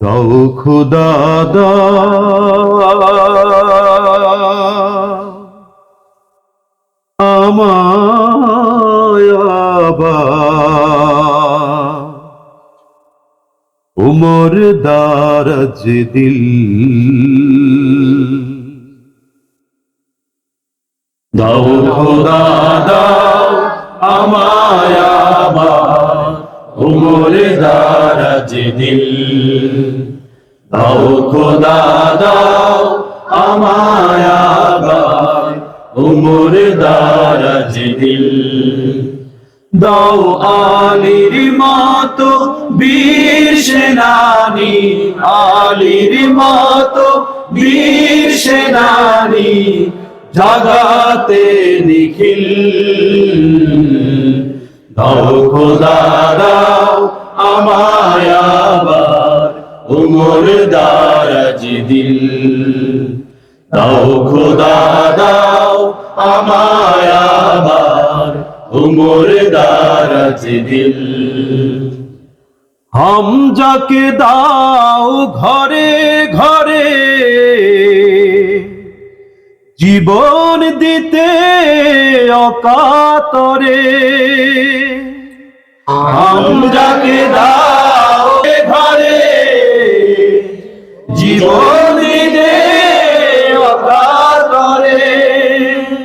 দাও খুদা আমায় আবার উমর দারাজ দিল দাও খোদা দাও আমায় আবার উমর দারাজ দিল দাও খোদা, দাও আমায় উমর দারাজ দিল দাও আলির মতো আলির জাগাতে নিখিল। দাও খোদা, দাও আমায় উমর দারাজ দিল। দাও খোদা, দাও আমায় আবার উমর দারাজ দিল। হাম যাকে দাও ঘরে ঘরে, জীবন দিতে অকাতরে। হাম যাকে দাও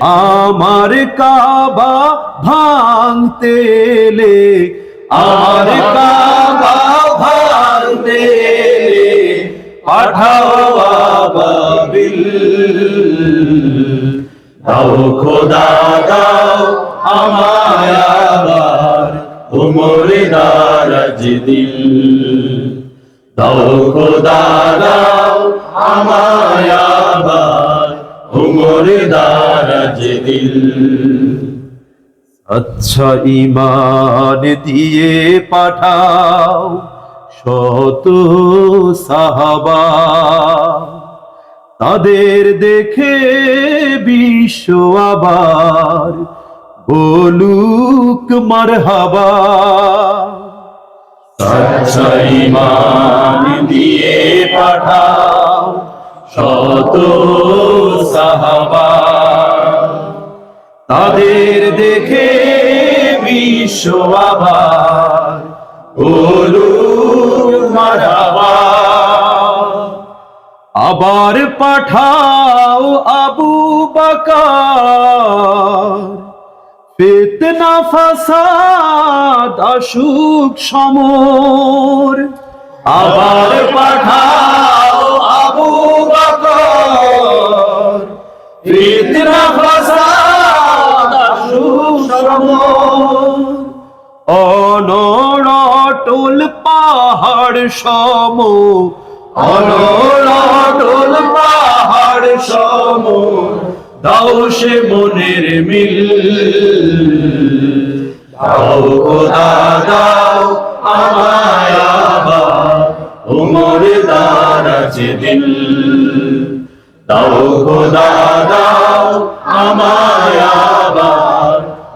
আমার কাবা ভাঙতে এলে, আমার কাবা ভাঙতে পাঠাও আবাবিল দাও খোদা, দাও আমায় আবার উমর দারাজ দিল। দাও খোদা, দাও আমায় আবার উমর দারাজ দিল। আচ্ছা ইমান দিয়ে পাঠাও শত সাহাবা। তাদের দেখে বিশ্ব আবার বলুক মারহাবা। আচ্ছা ইমান দিয়ে পাঠাও শত সাহাবা। তাদের দেখে বিশ্ব আবার আবার পাঠাও আবু বাকার। ফিতনা ফাসাদ অসুখ সমর। আবার পাঠাও আবু ফিতনা অনড়টল পাহাড় সম। অনড়টল পাহাড় সম। দাও সে মনের মিল। দাও খোদা দাও আমায় উমর দারাজ দিল। দাও খোদা দাও আমায়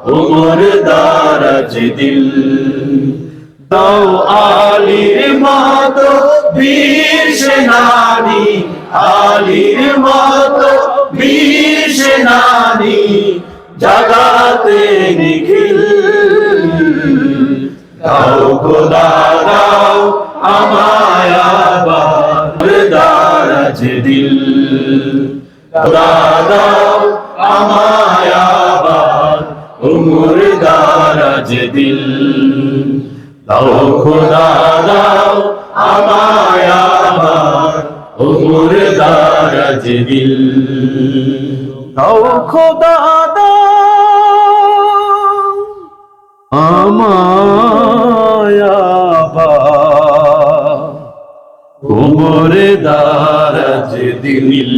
উমর দারাজ দিল। দাও আলীর মতো বীর সেনানি, আলীর মতো বীর সেনানি, জাগাতে নিখিল। দাও খোদা দাও আমায় দারাজ দিল। খোদা আমায় উমর দারাজ দিল। দাও খোদা, দাও আমায় আবার উমর দারাজ দিল দাও খোদা, দাও আমায় আবার দারাজ দিল